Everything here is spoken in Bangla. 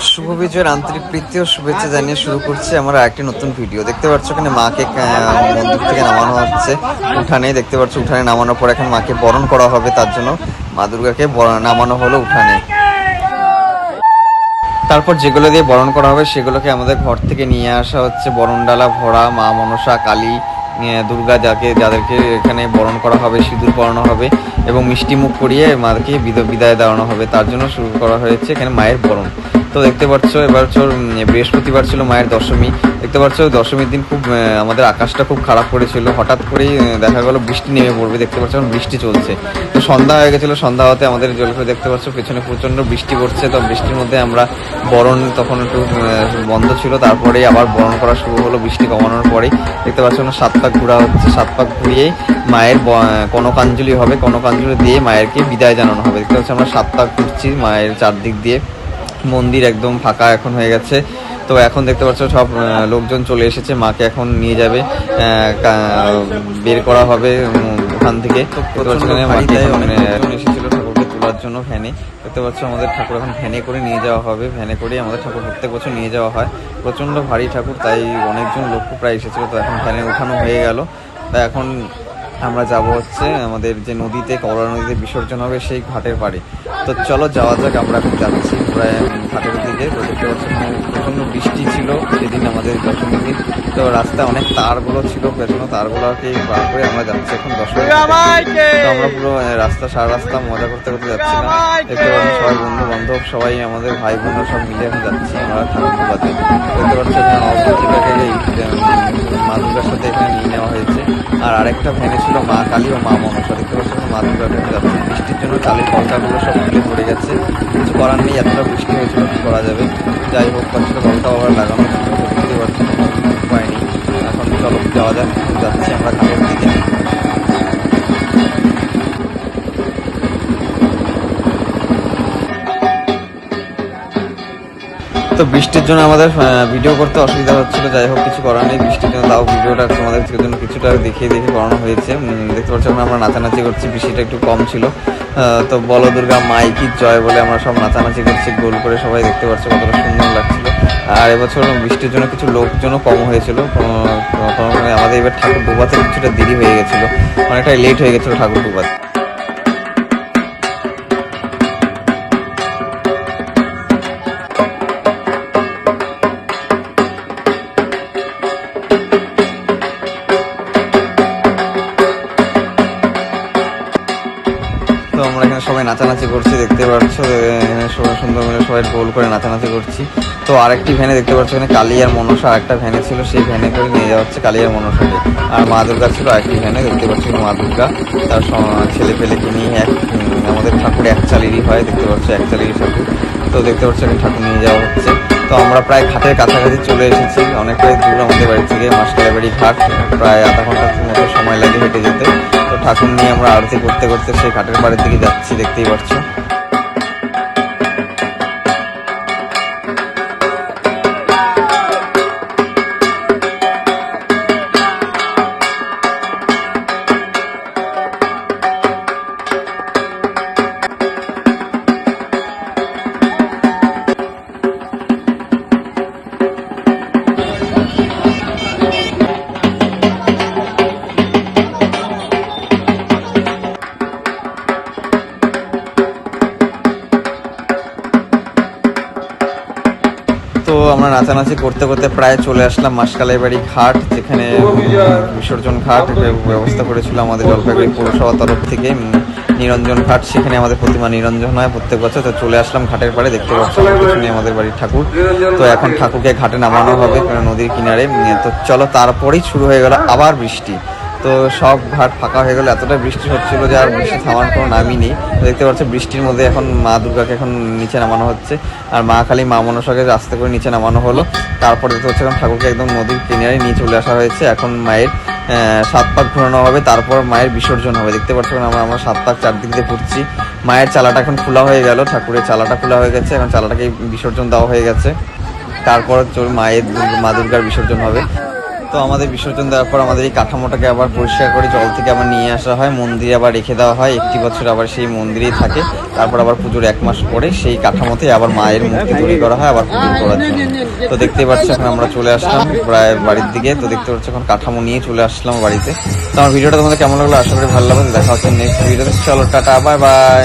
শুভ বিজয়ের আন্তরিক প্রীতি ও শুভেচ্ছা জানিয়ে শুরু করছি আমরা একটি নতুন ভিডিও দেখতে পাচ্ছ এখানে মাকে মন্দির থেকে নামানো হচ্ছে। উঠানে দেখতে পাচ্ছ, উঠানে নামানোর পর এখন মাকে বরণ করা হবে তার জন্য। মা দুর্গাকে নামানো হলো উঠানে। তারপর যেগুলো দিয়ে বরণ করা হবে সেগুলোকে আমাদের ঘর থেকে নিয়ে আসা হচ্ছে। বরণডালা, ভরা, মা মনসা, কালী দুর্গা যাকে, যাদেরকে এখানে বরণ করা হবে, সিঁদুর পরানো হবে এবং মিষ্টি মুখ করিয়ে মাকে বিদ- বিদায় দেওয়ানো হবে। তার জন্য শুরু করা হয়েছে এখানে মায়ের বরণ। তো দেখতে পাচ্ছ এবার উম, বৃহস্পতিবার ছিল মায়ের দশমী। দেখতে পাচ্ছ দশমীর দিন খুব আমাদের আকাশটা খুব খারাপ করেছিল। হঠাৎ করেই দেখা গেল বৃষ্টি নেমে পড়বে দেখতে পাচ্ছ এখন বৃষ্টি চলছে। তো সন্ধ্যা হয়ে গেছিল সন্ধ্যা হতে আমাদের জল করে দেখতে পাচ্ছ পেছনে প্রচণ্ড বৃষ্টি পড়ছে। তো বৃষ্টির মধ্যে আমরা বরণ তখন একটু বন্ধ ছিল তারপরেই আবার বরণ করা শুরু হলো বৃষ্টি কমানোর পরেই। দেখতে পাচ্ছ না সাত পাক ঘোরা হচ্ছে সাত পাক ঘুরিয়েই মায়ের কনকাঞ্জলি হবে। কনকাঞ্জলি দিয়ে মায়েরকে বিদায় জানানো হবে। দেখতে পাচ্ছ আমরা সাত পাক ঘুরছি মায়ের চারদিক দিয়ে। মন্দির একদম ফাঁকা এখন হয়ে গেছে। তো এখন দেখতে পাচ্ছ সব লোকজন চলে এসেছে মাকে এখন নিয়ে যাবে বের করা হবে ওখান থেকে। তো আহ, ঠাকুরকে তোলার জন্য ভ্যানে। দেখতে পাচ্ছ আমাদের ঠাকুর এখন ভ্যানে করে নিয়ে যাওয়া হবে ভ্যানে করেই আমাদের ঠাকুর প্রত্যেক বছর নিয়ে যাওয়া হয়। প্রচণ্ড ভারী ঠাকুর তাই অনেকজন লোক প্রায় এসেছিল তো এখন ভ্যানে ওঠানো হয়ে গেল। তাই এখন আমরা যাব হচ্ছে আমাদের যে নদীতে কবরা নদীতে বিসর্জন হবে সেই ঘাটের পাড়ে। তো চলো যাওয়া যাক আমরা এখন যাচ্ছি প্রায় ঘাটের দিকে। তো দেখতে পাচ্ছি প্রচণ্ড বৃষ্টি ছিল সেদিন আমাদের দশমীর দিন। তো রাস্তায় অনেক তারগুলো ছিল পেছনে তারগুলোকে পার করে আমরা যাচ্ছি এখন দশমী তো আমরা পুরো রাস্তা সারা রাস্তা মজা করতে করতে যাচ্ছিলাম দেখতে পাচ্ছি সবাই বন্ধু বান্ধব সবাই আমাদের ভাই বোন সব মিলে এখন যাচ্ছি আমরা ঠাকুর দেখতে পাচ্ছি এখানে নবদ্বীপাকে এই উম, মা দুর্গার সাথে এখানে নিয়ে নেওয়া হয়েছে। আর আরেকটা ভ্যানে ছিল মা কালী ও মা মনসা দেখতে পাচ্ছেন মা ভ্যানে যাচ্ছে বৃষ্টির জন্য চালের কলকাগুলো সব খুলে পড়ে গেছে কিছু করার নেই, এতটা বৃষ্টি হয়েছিল, কি করা যাবে? যাই হোক পাচ্ছিল কলকা আবার লাগানো বুঝতে পারছি উপায় নেই। এখন চলো, যাওয়া যাক, যাচ্ছি আমরা তো বৃষ্টির জন্য আমাদের ভিডিও করতে অসুবিধা হচ্ছিল, যাই হোক কিছু করার নেই, বৃষ্টির জন্য তাও ভিডিওটা তোমাদের জন্য কিছুটা দেখিয়ে দেখে করানো হয়েছে। দেখতে পাচ্ছি আমরা নাচানাচি করছি, বৃষ্টিটা একটু কম ছিল। তো বলো দুর্গা, মাইকি জয় বলে আমরা সব নাচানাচি করছি, গোল করে সবাই দেখতে পাচ্ছি কতটা সুন্দর লাগছিল। আর এবছর বৃষ্টির জন্য কিছু লোকজনও কম হয়েছিল আমাদের এবার ঠাকুর ডুবাতে কিছুটা দেরি হয়ে গেছিল, অনেকটাই লেট হয়ে গেছিল ঠাকুর ডুবাতে। তো আমরা এখানে সবাই নাচানাচি করছি, দেখতে পাচ্ছ এখানে সবাই সুন্দর করে সবাই গোল করে নাচানাচি করছি। তো আরেকটি ভ্যানে দেখতে পাচ্ছ, এখানে কালী আর মনসা আরেকটা ভ্যানে ছিল, সেই ভ্যানে করে নিয়ে যাওয়া হচ্ছে কালী আর মনসাকে। আর মা দুর্গা ছিল আরেকটি ভ্যানে, দেখতে পাচ্ছ মা দুর্গা। তার ছেলে পেলেকে নিয়ে এক আমাদের ঠাকুর এক চালেরই হয়, দেখতে পাচ্ছ এক চালেরই ঠাকুর। তো দেখতে পাচ্ছ এখানে ঠাকুর নিয়ে যাওয়া হচ্ছে। তো আমরা প্রায় ঘাটের কাছাকাছি চলে এসেছি। অনেকটাই দূর আমাদের বাড়ি থেকে মাসকালাবাড়ি ঘাট। প্রায় আধা ঘণ্টার মতো সময় লাগে হেঁটে যেতে। তো ঠাকুর নিয়ে আমরা আরতি করতে করতে সেই ঘাটের বাড়ির দিকে যাচ্ছি, দেখতেই পাচ্ছ। নাচানাচি করতে করতে প্রায় চলে আসলাম মাসকালাই বাড়ি ঘাট, যেখানে বিসর্জন ঘাট ব্যবস্থা করেছিল আমাদের জলপাইগুড়ি পৌরসভার তরফ থেকে। নিরঞ্জন ঘাট, সেখানে আমাদের প্রতিমা নিরঞ্জন হয় প্রত্যেক বছর। তো চলে আসলাম ঘাটের পাড়ে, দেখতে পাচ্ছি আমাদের বাড়ির ঠাকুর। তো এখন ঠাকুরকে ঘাটে নামানো হবে নদীর কিনারে। তো চলো, তারপরেই শুরু হয়ে গেল আবার বৃষ্টি। তো সব ঘাট ফাঁকা হয়ে গেল। এতটা বৃষ্টি হচ্ছিল যে আর বৃষ্টি থামার কোনো নামই নেই। দেখতে পাচ্ছ, বৃষ্টির মধ্যে এখন মা দুর্গাকে এখন নিচে নামানো হচ্ছে। আর মা কালী মা মনসাকে রাস্তা করে নিচে নামানো হলো। তারপর দেখতে হচ্ছে এখন ঠাকুরকে একদম নদীর কিনারে নিয়ে চলে আসা হয়েছে। এখন মায়ের সাত পাক ঘোরানো হবে, তারপর মায়ের বিসর্জন হবে। দেখতে পাচ্ছ আমরা আমরা সাত পাক চারদিক দিয়ে ঘুরছি। মায়ের চালাটা এখন খোলা হয়ে গেল, ঠাকুরের চালাটা খোলা হয়ে গেছে। এখন চালাটাকে বিসর্জন দেওয়া হয়ে গেছে। তারপর মায়ের মা দুর্গার বিসর্জন হবে। তো আমাদের বিসর্জন দেওয়ার পর আমাদের এই কাঠামোটাকে আবার পরিষ্কার করে জল থেকে আবার নিয়ে আসা হয়। মন্দিরে আবার রেখে দেওয়া হয়। একটি বছর আবার সেই মন্দিরেই থাকে। তারপর আবার পুজোর এক মাস পরে সেই কাঠামোতে আবার মায়ের মূর্তি তৈরি করা হয়, আবার পুজো করার জন্য। তো দেখতেই পাচ্ছ এখন আমরা চলে আসলাম প্রায় বাড়ির দিকে। তো দেখতে পাচ্ছি এখন কাঠামো নিয়ে চলে আসলাম বাড়িতে। তো আমার ভিডিওটা তোমাদের কেমন লাগল? আশা করি ভালো লাগবে। দেখা হচ্ছে নেক্সট ভিডিওতে। চলো, টাটা বাই বাই